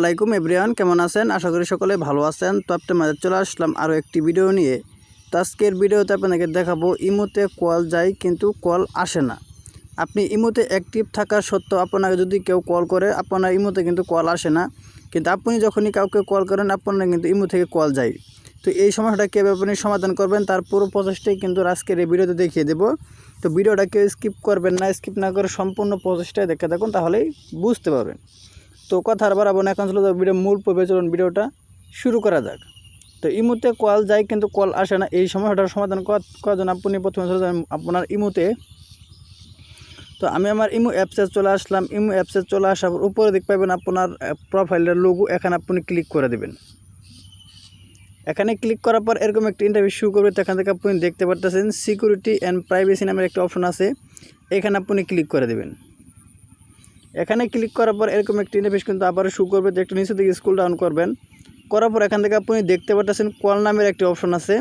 আসসালামাইকুম এভরিওয়ান, কেমন আছেন? আশা করি সকলে ভালো আছেন। তো আপনার মাঝে চলে আসলাম আরও একটি ভিডিও নিয়ে। তো আজকের ভিডিওতে আপনাকে দেখাবো ইমোতে কল যায় কিন্তু কল আসে না। আপনি ইমোতে অ্যাক্টিভ থাকা সত্ত্বেও আপনাকে যদি কেউ কল করে, আপনার ইমোতে কিন্তু কল আসে না। কিন্তু আপনি যখনই কাউকে কল করেন, আপনার কিন্তু ইমো থেকে কল যায়। তো এই সমস্যাটা কীভাবে আপনি সমাধান করবেন, তার পুরো প্রচেষ্টাই কিন্তু আজকের এই ভিডিওতে দেখিয়ে দেবো। তো ভিডিওটা কেউ স্কিপ করবেন না স্কিপ না করে সম্পূর্ণ প্রচেষ্টায় দেখে থাকুন, তাহলেই বুঝতে পারবেন। তো কথা আর বাড়াবো না, এখন চলো তো ভিডিও মূল পর্বে চলুন ভিডিওটা শুরু করা যাক। তো ইমুতে কল যায় কিন্তু কল আসে না, এই সমস্যাটার সমাধান করা- করার জন্য আপনি প্রথমে চলে যাবেন আপনার ইমুতে তো আমি আমার ইমু অ্যাপসে চলে আসলাম, ইমু অ্যাপসে চলে আসার পর উপরে দিক পাবেন আপনার প্রোফাইলের লোগো এখানে আপনি ক্লিক করে দেবেন। এখানে ক্লিক করার পর এরকম একটি ইন্টারভিউ শুরু করবে, তো এখান থেকে আপনি দেখতে পারতেছেন সিকিউরিটি অ্যান্ড প্রাইভেসি নামের একটা অপশন আছে, এখানে আপনি ক্লিক করে দেবেন। এখানে ক্লিক করার পর এরকম একটি ইন্টারফেস কিন্তু আবারও শুরু করবে। তো একটু নিচে দিকে স্কুল ডাউন করবেন। করার পর এখান থেকে আপনি দেখতে পাচ্ছেন কল নামের একটি অপশন আছে।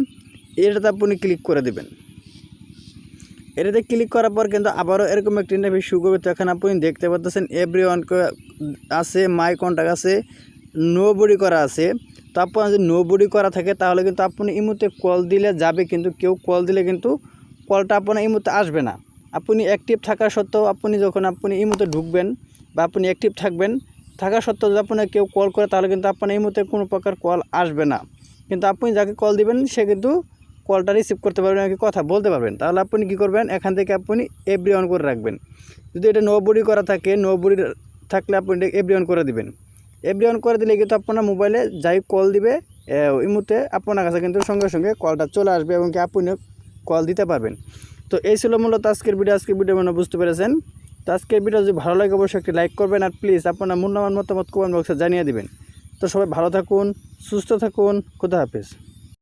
এটাতে আপনি ক্লিক করে দেবেন। এটাতে ক্লিক করার পর কিন্তু আবারও এরকম একটি ইন্টারফেস শুরু করবে। তো এখানে আপনি দেখতে পাচ্ছেন এভরি ওয়ান আছে মাই কন্ট্যাক্ট আছে নো বডি করা আছে। তো আপনার যদি নো বডি করা থাকে, তাহলে কিন্তু আপনি ইমুতে কল দিলে যাবে কিন্তু, কেউ কল দিলে কিন্তু কলটা আপনার ইমুতে আসবে না। আপনি অ্যাক্টিভ থাকা সত্ত্বেও আপনি যখন আপনি ইমুতে ঢুকবেন বা আপনি অ্যাক্টিভ থাকবেন, থাকা সত্ত্বেও যদি আপনার কেউ কল করে, তাহলে কিন্তু আপনার এই মুহূর্তে কোনো প্রকার কল আসবে না। কিন্তু আপনি যাকে কল দিবেন, সে কিন্তু কলটা রিসিভ করতে পারবেন নাকি কথা বলতে পারবেন। তাহলে আপনি কী করবেন? এখান থেকে আপনি এভরি অন করে রাখবেন। যদি এটা নো বডি করা থাকে নো বডি থাকলে আপনি এভরি অন করে দিবেন। এভরি অন করে দিলে কিন্তু আপনার মোবাইলে যাই কল দিবে এই মুহূর্তে আপনার কাছে কিন্তু সঙ্গে সঙ্গে কলটা চলে আসবে এবং কি আপনিও কল দিতে পারবেন। তো এই ছিল মূলত আজকের ভিডিও আজকের ভিডিও মানে বুঝতে পেরেছেন। তো আজকের ভিডিও যদি ভালো লাগে, অবশ্যই একটি লাইক করবেন আর প্লিজ আপনার মূল্যবান মতামত কমেন্ট বক্সে জানিয়ে দেবেন। তো সবাই ভালো থাকুন, সুস্থ থাকুন, খুদা হাফিজ।